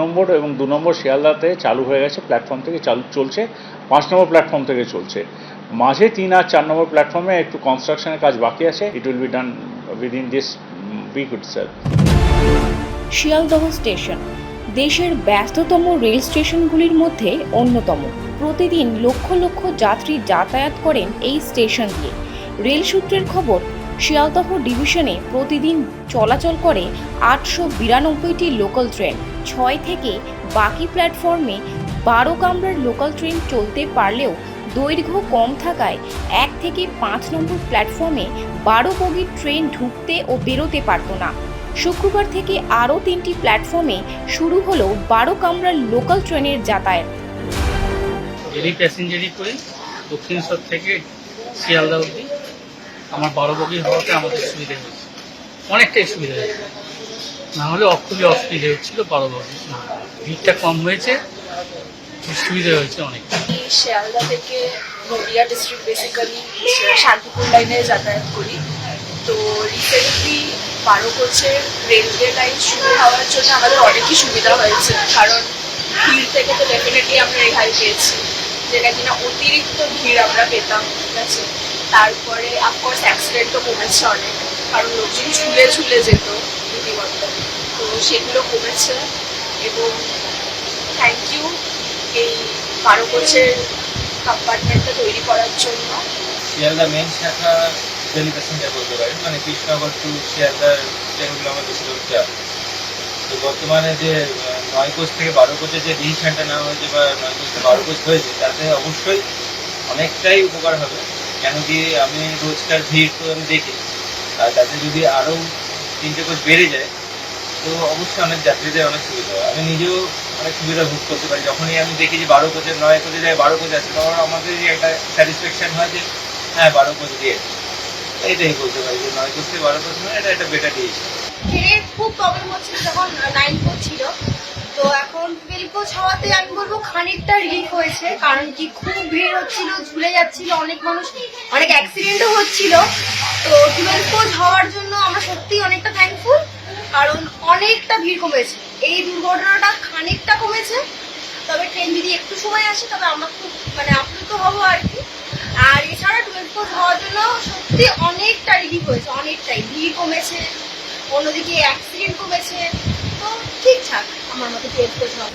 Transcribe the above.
নম্বর এবং দু নম্বর শিয়ালদাতে চালু হয়ে গেছে প্ল্যাটফর্ম থেকে চালু চলছে, পাঁচ নম্বর প্ল্যাটফর্ম থেকে চলছে। মাঝে তিন আর চার নম্বর প্ল্যাটফর্মে একটু কনস্ট্রাকশনের কাজ বাকি আছে। It will be done within this week itself Sealdah station, দেশের ব্যস্ততম রেল স্টেশনগুলির মধ্যে অন্যতম। প্রতিদিন লক্ষ লক্ষ যাত্রী যাতায়াত করেন এই স্টেশন দিয়ে। রেল সূত্রের খবর, শিয়ালদহ ডিভিশনে প্রতিদিন চলাচল করে আটশো বিরানব্বইটি লোকাল ট্রেন। ছয় থেকে বাকি প্ল্যাটফর্মে বারো কামরার লোকাল ট্রেন চলতে পারলেও দৈর্ঘ্য কম থাকায় এক থেকে পাঁচ নম্বর প্ল্যাটফর্মে বারো বগির ট্রেন ঢুকতে ও বেরোতে পারত না। শুক্রবার থেকে আরও তিনটি প্ল্যাটফর্মে শুরু হলো বারো কামরার লোকাল ট্রেনের যাতায়াত। ডেলি প্যাসেঞ্জারই করি দক্ষিণেশ্বর থেকে শিয়ালদা অবধি আমার বারো বগি হওয়াতে আমাদের সুবিধা হয়েছে। অনেকটাই সুবিধা হয়েছে। না হলে খুবই অসুবিধা হচ্ছিল বারো না, ভিড়টা কম হয়েছে, সুবিধা হয়েছে অনেক। শিয়ালদা থেকে নদিয়া ডিস্ট্রিক্ট বেসিক্যালি শান্তিপুর লাইনে যাতায়াত করি। তো রিসেন্টলি বারো কোচের রেলওয়ে লাইন শুরু হওয়ার জন্য আমাদের অনেকই সুবিধা হয়েছে। কারণ ভিড় থেকে তো ডেফিনেটলি আমরা রেহাই পেয়েছি। যেটা কিনা অতিরিক্ত ভিড় আমরা পেতাম, ঠিক আছে? তারপরে অফকোর্স অ্যাক্সিডেন্টও কমেছে অনেক। কারণ লোকজন ঝুলে ঝুলে যেত তো সেগুলো কমেছে এবং থ্যাংক ইউ এই বারো কোচের কম্পার্টমেন্টটা তৈরি করার জন্য। শিয়ালদা মেন শাখা ডেলি প্যাসেঞ্জার বলতে পারেন মানে কৃষ্ণনগর টু শিয়ালদার ট্রেনগুলো আমাদের বেশি দূর যায় তো বর্তমানে যে নয় কোচ থেকে বারো কোচের যে ডিসিশনটা নেওয়া হয়েছে বা নয় কোচ থেকে বারো কোচ হয়েছে, তাতে অবশ্যই অনেকটাই উপকার হবে। কেন কি আমি রোজকার ভিড় তো আমি দেখি। আর তাতে যদি আরও তিনটে কোচ বেড়ে যায়, তো অবশ্যই অনেক যাত্রীদের অনেক সুবিধা হয়। আমি নিজেও অনেক সুবিধা ভোগ করতে পারি। যখনই আমি দেখি যে বারো কোচের নয় কোচে যায়, বারো কোচ আছে তখন আমাদের একটা স্যাটিসফ্যাকশন হয় যে হ্যাঁ বারো কোচ দিয়ে এটাই বলতে পারি যে, নয় কোচ থেকে বারো কোচ মানে এটা একটা বেটার ডিসিশন খুব প্রবলেম হচ্ছিল যখন নাইন কোচ ছিল। তো এখন টুয়েলভ কোচ হওয়াতে আমি বলব খানিকটা রিলিফ হয়েছে, কারণ কি খুব ভিড় হচ্ছিল, ঝুলে যাচ্ছিল অনেক মানুষ, অনেক অ্যাক্সিডেন্টও হচ্ছিল। তো টুয়েলভ হওয়ার জন্য আমরা সত্যি অনেকটা থ্যাঙ্কফুল কারণ অনেকটা ভিড় কমেছে। এই দুর্ঘটনাটা খানিকটা কমেছে, তবে ট্রেন যদি একটু সময় আসে, তবে আমরা খুব মানে আপ্লুত হব আর কি। আর এছাড়া টুয়েলভ কোচ হওয়ার জন্য সত্যি অনেকটা রিলিফ হয়েছে, অনেকটাই। ভিড় কমেছে, অন্যদিকে অ্যাক্সিডেন্ট কমেছে। ঠিকঠাক। আমার মতো টেস্ট করতে হওয়া